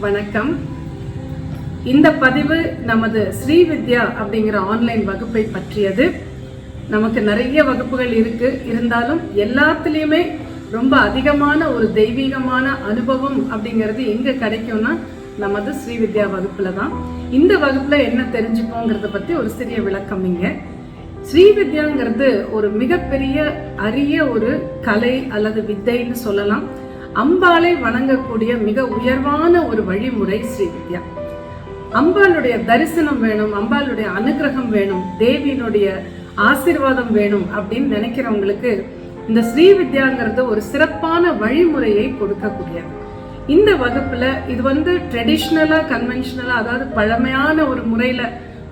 வணக்கம். இந்த பதிவு நமது ஸ்ரீவித்யா அப்படிங்கிற ஆன்லைன் வகுப்பை பற்றியது. நமக்கு நிறைய வகுப்புகள் இருக்கு. இருந்தாலும் எல்லாத்துலேயுமே ரொம்ப அதிகமான ஒரு தெய்வீகமான அனுபவம் அப்படிங்கிறது எங்க கிடைக்கும்னா நமது ஸ்ரீ வித்யா வகுப்புல தான். இந்த வகுப்புல என்ன தெரிஞ்சுப்போங்கிறத பத்தி ஒரு சிறிய விளக்கம் இங்க. ஸ்ரீவித்யாங்கிறது ஒரு மிகப்பெரிய அரிய ஒரு கலை அல்லது வித்தைன்னு சொல்லலாம். அம்பாளை வணங்கக்கூடிய மிக உயர்வான ஒரு வழிமுறை ஸ்ரீவித்யா அம்பாளுடைய தரிசனம் வேணும் அம்பாளுடைய அனுகிரகம் வேணும் தேவியினுடைய ஆசீர்வாதம் வேணும் அப்படின்னு நினைக்கிறவங்களுக்கு இந்த ஸ்ரீ வித்யாங்கிறது ஒரு சிறப்பான வழிமுறையை கொடுக்கக்கூடியது. இந்த வகுப்புல இது வந்து ட்ரெடிஷ்னலா கன்வென்ஷனலா அதாவது பழமையான ஒரு முறையில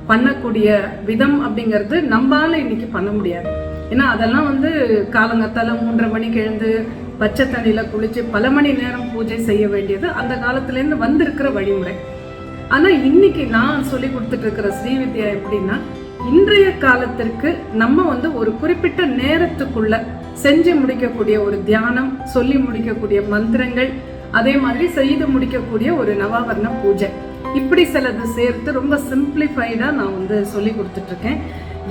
பண்ணக்கூடிய விதம் அப்படிங்கிறது நம்மால இன்னைக்கு பண்ண முடியாது. ஏன்னா அதெல்லாம் வந்து காலங்கத்தால மூன்றரை மணிக்கு எழுந்து பச்சை தண்ணியில குளிச்சு பல மணி நேரம் பூஜை செய்ய வேண்டியது அந்த காலத்துல இருந்து வந்திருக்கிற வழிமுறை. ஆனா இன்னைக்கு நான் சொல்லி கொடுத்துட்டு இருக்கிற ஸ்ரீவித்யா எப்படின்னா இன்றைய காலத்திற்கு நம்ம வந்து ஒரு குறிப்பிட்ட நேரத்துக்குள்ள செஞ்சு முடிக்கக்கூடிய ஒரு தியானம் சொல்லி முடிக்கக்கூடிய மந்திரங்கள் அதே மாதிரி செய்து முடிக்கக்கூடிய ஒரு நவாவர்ண பூஜை. இப்படி சிலது சேர்த்து ரொம்ப சிம்பிளிஃபைடா நான் வந்து சொல்லி கொடுத்துட்டு இருக்கேன்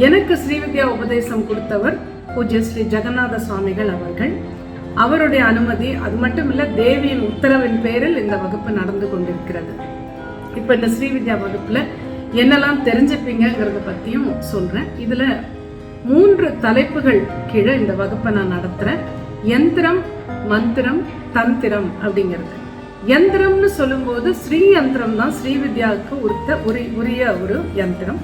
எனக்கு ஸ்ரீவித்யா உபதேசம் கொடுத்தவர் பூஜ்ய ஸ்ரீ ஜெகநாத சுவாமிகள் அவர்கள். அவருடைய அனுமதி அது மட்டும் இல்ல தேவியின் உத்தரவின் பேரில் இந்த வகுப்பு நடந்து கொண்டிருக்கிறது. இப்போ இந்த ஸ்ரீவித்யா வகுப்புல என்னெல்லாம் தெரிஞ்சுப்பீங்கிறத பற்றியும் சொல்றேன். இதில் மூன்று தலைப்புகள் கீழே இந்த வகுப்பை நான் நடத்துகிறேன் யந்திரம் மந்திரம் தந்திரம் அப்படிங்கிறது. யந்திரம்னு சொல்லும்போது ஸ்ரீ யந்திரம் தான் ஸ்ரீவித்யாவுக்கு உரித்த உரி உரிய ஒரு யந்திரம்.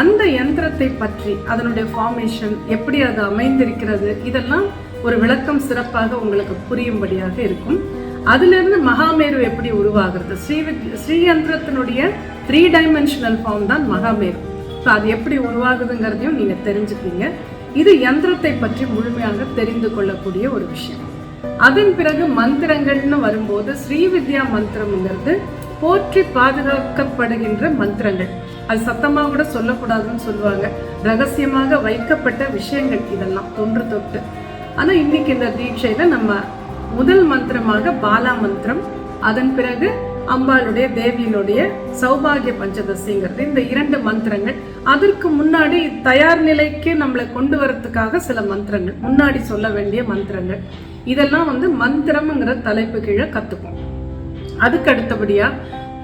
அந்த யந்திரத்தை பற்றி அதனுடைய ஃபார்மேஷன் எப்படி அது அமைந்திருக்கிறது இதெல்லாம் ஒரு விளக்கம் சிறப்பாக உங்களுக்கு புரியும்படியாக இருக்கும். அதுல இருந்து மகாமேரு எப்படி உருவாகிறது? ஸ்ரீ ஸ்ரீயந்திரத்தினுடைய த்ரீ டைமென்ஷனல் ஃபார்ம் தான் மகாமேரு. ஸோ அது எப்படி உருவாகுதுங்கிறதையும் நீங்க தெரிஞ்சுப்பீங்க. இது யந்திரத்தை பற்றி முழுமையாக தெரிந்து கொள்ளக்கூடிய ஒரு விஷயம். அதன் பிறகு மந்திரங்கள்னு வரும்போது ஸ்ரீவித்யா மந்திரம்ங்கிறது போற்றி பாதுகாக்கப்படுகின்ற மந்திரங்கள். அது சத்தமாக கூட சொல்லக்கூடாதுன்னு சொல்லுவாங்க. ரகசியமாக வைக்கப்பட்ட விஷயங்கள் இதெல்லாம் தொன்று தொட்டு. ஆனால் இன்னைக்கு இந்த தீட்சையில நம்ம முதல் மந்திரமாக பாலா மந்திரம் அதன் பிறகு அம்பாளுடைய தேவியினுடைய சௌபாகிய பஞ்சதசிங்கிறது இந்த இரண்டு மந்திரங்கள். அதற்கு முன்னாடி தயார் நிலைக்கு நம்மளை கொண்டு வரத்துக்காக சில மந்திரங்கள். முன்னாடி சொல்ல வேண்டிய மந்திரங்கள். இதெல்லாம் வந்து மந்திரம்ங்கிற தலைப்பு கீழே கத்துப்போம் அதுக்கு அடுத்தபடியா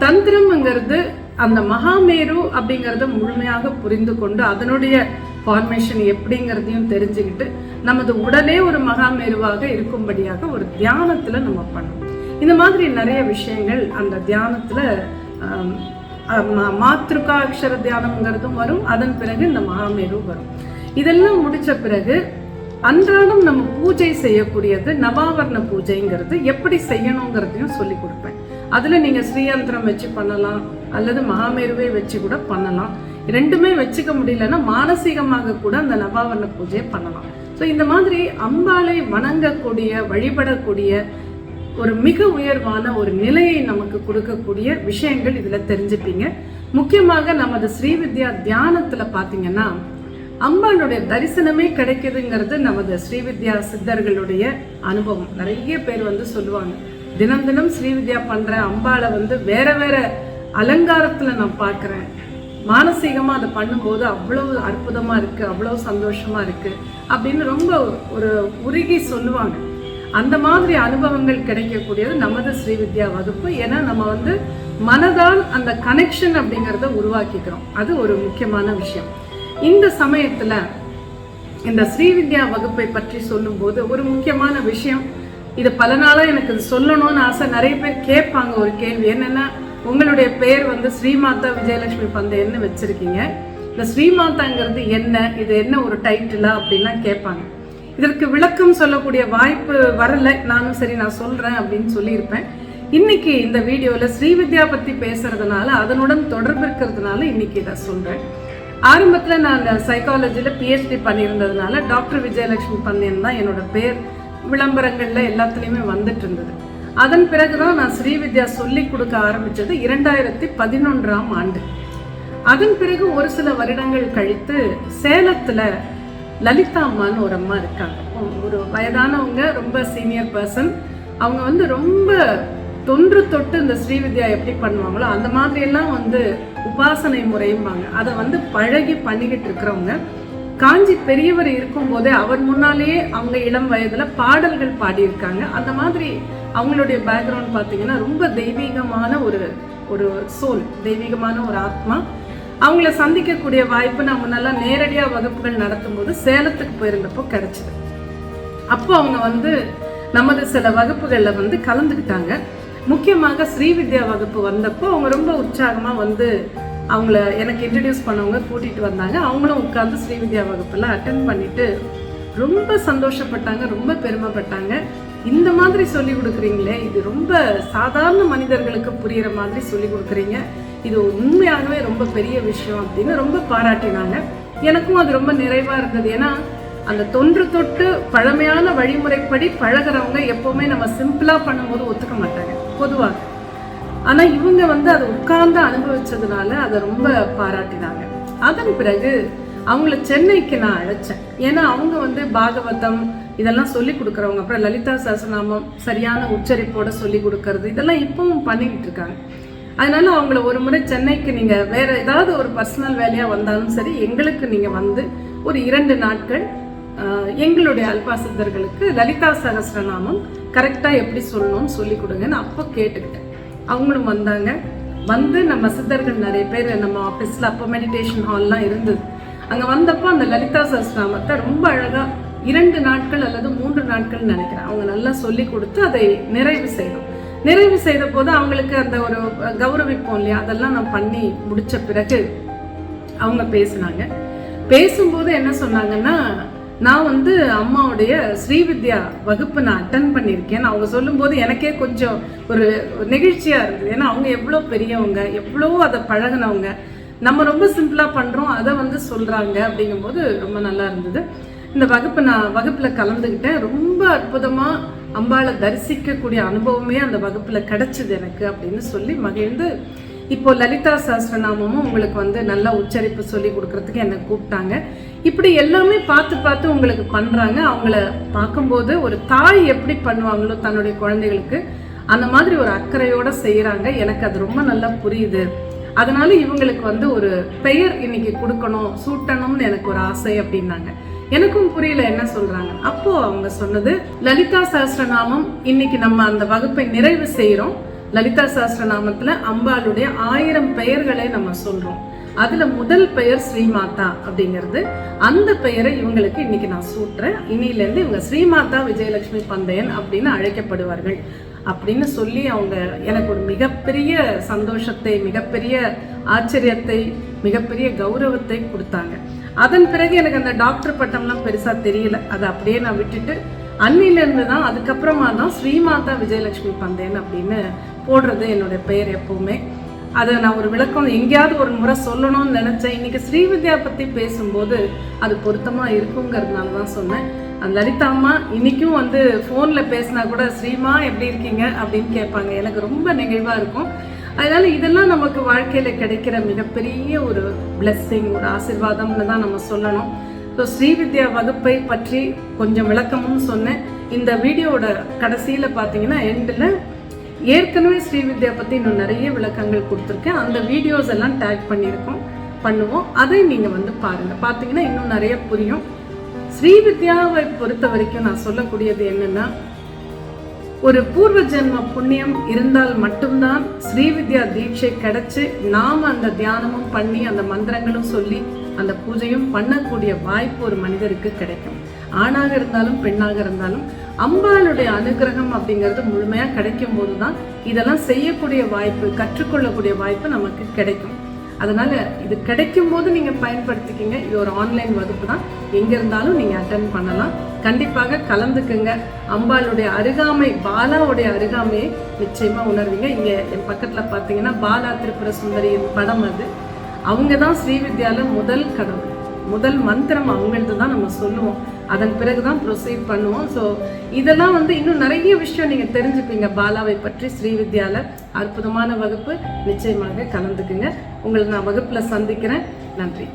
தந்திரம்ங்கிறது அந்த மகாமேரு அப்படிங்கறத முழுமையாக புரிந்து கொண்டு அதனுடைய ஃபார்மேஷன் எப்படிங்கிறதையும் தெரிஞ்சுக்கிட்டு நமது உடலே ஒரு மகாமேருவாக இருக்கும்படியாக ஒரு தியானத்தில் நம்ம பண்ணணும். இந்த மாதிரி நிறைய விஷயங்கள் அந்த தியானத்தில் மாத்ருகா அக்ஷர தியானம்ங்கிறதும் வரும். அதன் பிறகு இந்த மகாமேரு வரும். இதெல்லாம் முடித்த பிறகு அன்றாடம் நம்ம பூஜை செய்யக்கூடியது நவாவரண பூஜைங்கிறது எப்படி செய்யணுங்கிறதையும் சொல்லி கொடுப்பேன். அதில் நீங்கள் ஸ்ரீயந்திரம் வச்சு பண்ணலாம் அல்லது மகாமேருவே வச்சு கூட பண்ணலாம். ரெண்டுமே வச்சுக்க முடியலன்னா மானசீகமாக கூட அந்த நவாவரண பூஜையை பண்ணலாம். ஸோ இந்த மாதிரி அம்பாளை வணங்கக்கூடிய வழிபடக்கூடிய ஒரு மிக உயர்வான ஒரு நிலையை நமக்கு கொடுக்கக்கூடிய விஷயங்கள் இதுல தெரிஞ்சுப்பீங்க. முக்கியமாக நமது ஸ்ரீவித்யா தியானத்துல பார்த்தீங்கன்னா அம்பாளுடைய தரிசனமே கிடைக்குதுங்கிறது நமது ஸ்ரீவித்யா சித்தர்களுடைய அனுபவம். நிறைய பேர் வந்து சொல்லுவாங்க தினம் தினம் ஸ்ரீவித்யா பண்ற அம்பாளை வந்து வேற வேற அலங்காரத்துல நான் பார்க்கிறேன். மானசீகமாக அதை பண்ணும்போது அவ்வளவு அற்புதமாக இருக்குது அவ்வளவு சந்தோஷமாக இருக்குது அப்படின்னு ரொம்ப ஒரு உருகி சொல்லுவாங்க. அந்த மாதிரி அனுபவங்கள் கிடைக்கக்கூடியது நமது ஸ்ரீவித்யா வகுப்பு. ஏன்னா நம்ம வந்து மனதால் அந்த கனெக்ஷன் அப்படிங்கிறத உருவாக்கிக்கிறோம். அது ஒரு முக்கியமான விஷயம். இந்த சமயத்தில் இந்த ஸ்ரீவித்யா வகுப்பை பற்றி சொல்லும்போது ஒரு முக்கியமான விஷயம். இது பல நாளாக எனக்கு இது சொல்லணும்னு ஆசை. நிறைய பேர் கேட்பாங்க ஒரு கேள்வி. என்னென்னா உங்களுடைய பேர் வந்து ஸ்ரீமாதா விஜயலட்சுமி பந்தயன்னு வச்சுருக்கீங்க. இந்த ஸ்ரீமாதாங்கிறது என்ன? இது என்ன ஒரு டைட்டிலா அப்படின்லாம் கேட்பாங்க. இதற்கு விளக்கம் சொல்லக்கூடிய வாய்ப்பு வரல. நானும் சரி நான் சொல்கிறேன் அப்படின்னு சொல்லியிருப்பேன். இன்னைக்கு இந்த வீடியோவில் ஸ்ரீவித்யா பற்றி பேசுறதுனால அதனுடன் தொடர்பு இருக்கிறதுனால இன்னைக்கு இதை சொல்கிறேன் ஆரம்பத்தில் நான் சைக்காலஜியில் பிஹெச்டி பண்ணியிருந்ததுனால டாக்டர் விஜயலட்சுமி பந்தயன் தான் என்னோட பேர். விளம்பரங்களில் எல்லாத்துலேயுமே வந்துட்டு இருந்தது. அதன் பிறகுதான் நான் ஸ்ரீவித்யா சொல்லி கொடுக்க ஆரம்பித்தது இரண்டாயிரத்தி பதினொன்றாம் ஆண்டு. அதன் பிறகு ஒரு சில வருடங்கள் கழித்து சேலத்தில் லலிதா அம்மான்னு ஒரு அம்மா இருக்காங்க. ஒரு வயதானவங்க ரொம்ப சீனியர் பர்சன் அவங்க வந்து ரொம்ப தொன்று தொட்டு இந்த ஸ்ரீவித்யா எப்படி பண்ணுவாங்களோ அந்த மாதிரியெல்லாம் வந்து உபாசனை முறையும்பாங்க. அதை வந்து பழகி பண்ணிக்கிட்டு இருக்கிறவங்க. காஞ்சி பெரியவர் இருக்கும்போதே அவர் முன்னாலேயே அவங்க இளம் வயதுல பாடல்கள் பாடியிருக்காங்க. அந்த மாதிரி அவங்களுடைய பேக்ரவுண்ட் பார்த்தீங்கன்னா ரொம்ப தெய்வீகமான ஒரு ஒரு சோல் தெய்வீகமான ஒரு ஆத்மா. அவங்கள சந்திக்கக்கூடிய வாய்ப்பு நான் முன்னெல்லாம் நேரடியாக வகுப்புகள் நடத்தும்போது சேலத்துக்கு போயிருந்தப்போ கிடைச்சிது. அப்போ அவங்க வந்து நமது சில வகுப்புகளில் வந்து கலந்துக்கிட்டாங்க. முக்கியமாக ஸ்ரீவித்யா வகுப்பு வந்தப்போ அவங்க ரொம்ப உற்சாகமாக வந்து அவங்கள எனக்கு இன்ட்ரடியூஸ் பண்ணவங்க கூட்டிகிட்டு வந்தாங்க. அவங்களும் உட்காந்து ஸ்ரீவித்யா வகுப்பெல்லாம் அட்டன் பண்ணிட்டு ரொம்ப சந்தோஷப்பட்டாங்க ரொம்ப பெருமைப்பட்டாங்க. இந்த மாதிரி சொல்லி கொடுக்குறீங்களே இது ரொம்ப சாதாரண மனிதர்களுக்கு புரிகிற மாதிரி சொல்லி கொடுக்குறீங்க. இது உண்மையாகவே ரொம்ப பெரிய விஷயம் அப்படின்னு ரொம்ப பாராட்டினாங்க. எனக்கும் அது ரொம்ப நிறைவாக இருந்தது. ஏன்னா அந்த தொன்று தொட்டு பழமையான வழிமுறைப்படி பழகுறவங்க எப்போவுமே நம்ம சிம்பிளாக பண்ணும்போது ஒத்துக்க மாட்டாங்க. பொதுவாக. ஆனால் இவங்க வந்து அதை உட்கார்ந்து அனுபவிச்சதுனால அதை ரொம்ப பாராட்டினாங்க. அதன் பிறகு அவங்கள சென்னைக்கு நான் அழைச்சேன். ஏன்னா அவங்க வந்து பாகவதம் இதெல்லாம் சொல்லி கொடுக்குறவங்க. அப்புறம் லலிதா சஹஸ்ரநாமம் சரியான உச்சரிப்போட சொல்லி கொடுக்கறது. இதெல்லாம் இப்பவும் பண்ணிக்கிட்டு இருக்காங்க. அதனால அவங்கள ஒரு முறை சென்னைக்கு நீங்க வேற ஏதாவது ஒரு பர்சனல் வேலையா வந்தாலும் சரி எங்களுக்கு நீங்க வந்து ஒரு இரண்டு நாட்கள் எங்களுடைய அல்பா சித்தர்களுக்கு லலிதா சகசிரநாமம் கரெக்டா எப்படி சொல்லணும்னு சொல்லி கொடுங்கன்னு அப்போ கேட்டுக்கிட்டேன். அவங்களும் வந்தாங்க. வந்து நம்ம சித்தர்கள் நிறைய பேர் நம்ம ஆஃபீஸில் அப்போ மெடிடேஷன் ஹால்லாம் இருந்தது. அங்கே வந்தப்போ அந்த லலிதா சஹஸ்ரநாமத்தை ரொம்ப அழகாக இரண்டு நாட்கள் அல்லது மூன்று நாட்கள் நினைக்கிறேன். அவங்க நல்லா சொல்லி கொடுத்து அதை நிறைவு செய்யணும் நிறைவு செய்த போது அவங்களுக்கு அந்த ஒரு கௌரவிப்போம் இல்லையா? அதெல்லாம் நான் பண்ணி முடித்த பிறகு அவங்க பேசினாங்க. பேசும்போது என்ன சொன்னாங்கன்னா நான் வந்து அம்மாவுடைய ஸ்ரீவித்யா வகுப்பு நான் அட்டன் பண்ணியிருக்கேன். அவங்க சொல்லும்போது எனக்கே கொஞ்சம் ஒரு நெகிழ்ச்சியாக இருந்தது. ஏன்னா அவங்க எவ்வளோ பெரியவங்க எவ்வளோ அதை பழகுனவங்க. நம்ம ரொம்ப சிம்பிளாக பண்ணுறோம் அதை வந்து சொல்கிறாங்க அப்படிங்கும்போது ரொம்ப நல்லா இருந்தது. இந்த வகுப்பு நான் வகுப்பில் கலந்துக்கிட்டேன் ரொம்ப அற்புதமாக அம்பாளை தரிசிக்கக்கூடிய அனுபவமே அந்த வகுப்பில் கிடச்சிது எனக்கு அப்படின்னு சொல்லி மகிழ்ந்து இப்போ லலிதா சஹஸ்ரநாமமும் உங்களுக்கு வந்து நல்ல உச்சரிப்பு சொல்லி கொடுக்கறதுக்கு என்னை கூப்பிட்டாங்க. இப்படி எல்லாமே பார்த்து பார்த்து உங்களுக்கு பண்ணுறாங்க அவங்கள பார்க்கும்போது ஒரு தாய் எப்படி பண்ணுவாங்களோ தன்னுடைய குழந்தைகளுக்கு அந்த மாதிரி ஒரு அக்கறையோட செய்கிறாங்க எனக்கு அது ரொம்ப நல்லா புரியுது. அதனால இவங்களுக்கு வந்து ஒரு பெயர் இன்னைக்கு கொடுக்கணும் சூட்டணும்னு எனக்கு ஒரு ஆசை அப்படின்னாங்க. எனக்கும் புரியல என்ன சொல்றாங்க. அப்போ அவங்க சொன்னது லலிதா சஹஸ்ரநாமம் இன்னைக்கு நம்ம அந்த வகுப்பை நிறைவு செய்கிறோம் லலிதா சஹஸ்ரநாமத்துல அம்பாளுடைய ஆயிரம் பெயர்களை நம்ம சொல்றோம். அதுல முதல் பெயர் ஸ்ரீமாதா அப்படிங்கிறது. அந்த பெயரை இவங்களுக்கு இன்னைக்கு நான் சூட்டுறேன். இன்னில இருந்து இவங்க ஸ்ரீமாதா விஜயலட்சுமி பந்தயன் அப்படின்னு அழைக்கப்படுவார்கள். அப்படின்னு சொல்லி அவங்க எனக்கு ஒரு மிகப்பெரிய சந்தோஷத்தை மிகப்பெரிய ஆச்சரியத்தை மிகப்பெரிய கௌரவத்தை கொடுத்தாங்க. அதன் பிறகு எனக்கு அந்த டாக்டர் பட்டம்லாம் பெருசா தெரியல. அதை அப்படியே நான் விட்டுட்டு அன்னிலிருந்து தான் அதுக்கப்புறமா தான் ஸ்ரீமாதா விஜயலட்சுமி பந்தயன் அப்படின்னு போடுறது என்னுடைய பெயர் எப்பவுமே. அதை நான் ஒரு விளக்கம் எங்கேயாவது ஒரு முறை சொல்லணும்னு நினச்சேன். இன்றைக்கி ஸ்ரீவித்யா பற்றி பேசும்போது அது பொருத்தமாக இருக்குங்கிறதுனால தான் சொன்னேன். அந்த லலிதா அம்மா இன்றைக்கும் வந்து ஃபோனில் பேசினா கூட ஸ்ரீமா எப்படி இருக்கீங்க? அப்படின்னு கேட்பாங்க. எனக்கு ரொம்ப நெகிழ்வாக இருக்கும். அதனால் இதெல்லாம் நமக்கு வாழ்க்கையில் கிடைக்கிற மிகப்பெரிய ஒரு பிளெஸ்ஸிங் ஒரு ஆசிர்வாதம்னு தான் நம்ம சொல்லணும். ஸோ ஸ்ரீவித்யா வகுப்பை பற்றி கொஞ்சம் விளக்கமும் சொன்னேன். இந்த வீடியோவோட கடைசியில் பார்த்தீங்கன்னா எண்டில் ஏற்கனவே ஸ்ரீவித்யா பற்றி இன்னும் நிறைய விளக்கங்கள் கொடுத்துருக்கேன். அந்த வீடியோஸ் எல்லாம் டேக் பண்ணியிருக்கோம் பண்ணுவோம். அதை நீங்கள் வந்து பாருங்கள் பார்த்தீங்கன்னா இன்னும் நிறைய புரியும். ஸ்ரீவித்யாவை பொறுத்த வரைக்கும் நான் சொல்லக்கூடியது என்னன்னா ஒரு பூர்வ ஜென்ம புண்ணியம் இருந்தால் மட்டும்தான் ஸ்ரீவித்யா தீட்சை கிடைச்சு நாம அந்த தியானமும் பண்ணி அந்த மந்திரங்களும் சொல்லி அந்த பூஜையும் பண்ணக்கூடிய வாய்ப்பு ஒரு மனிதருக்கு கிடைக்கும். ஆணாக இருந்தாலும் பெண்ணாக இருந்தாலும் அம்பாளுடைய அனுகிரகம் அப்படிங்கிறது முழுமையாக கிடைக்கும் போது தான் இதெல்லாம் செய்யக்கூடிய வாய்ப்பு கற்றுக்கொள்ளக்கூடிய வாய்ப்பு நமக்கு கிடைக்கும். அதனால இது கிடைக்கும் போது நீங்கள் பயன்படுத்திக்கிங்க. இது ஒரு ஆன்லைன் வகுப்பு தான் எங்கே இருந்தாலும் நீங்கள் அட்டன் பண்ணலாம். கண்டிப்பாக கலந்துக்குங்க. அம்பாளுடைய அருகாமை பாலாவுடைய அருகாமையை நிச்சயமாக உணர்வீங்க. இங்கே என் பக்கத்தில் பார்த்தீங்கன்னா பாலா திரிபுர சுந்தரியின் படம் அது. அவங்க தான் ஸ்ரீவித்யால முதல் கடவுள். முதல் மந்திரம் அவங்களது தான் நம்ம சொல்லுவோம். அதன் பிறகு தான் ப்ரொசீட் பண்ணுவோம். ஸோ இதெல்லாம் வந்து இன்னும் நிறைய விஷயம் நீங்கள் தெரிஞ்சுப்பீங்க. பாலாவை பற்றி ஸ்ரீவித்யால அற்புதமான வகுப்பு. நிச்சயமாக கலந்துக்குங்க. உங்களை நான் வகுப்பில் சந்திக்கிறேன். நன்றி.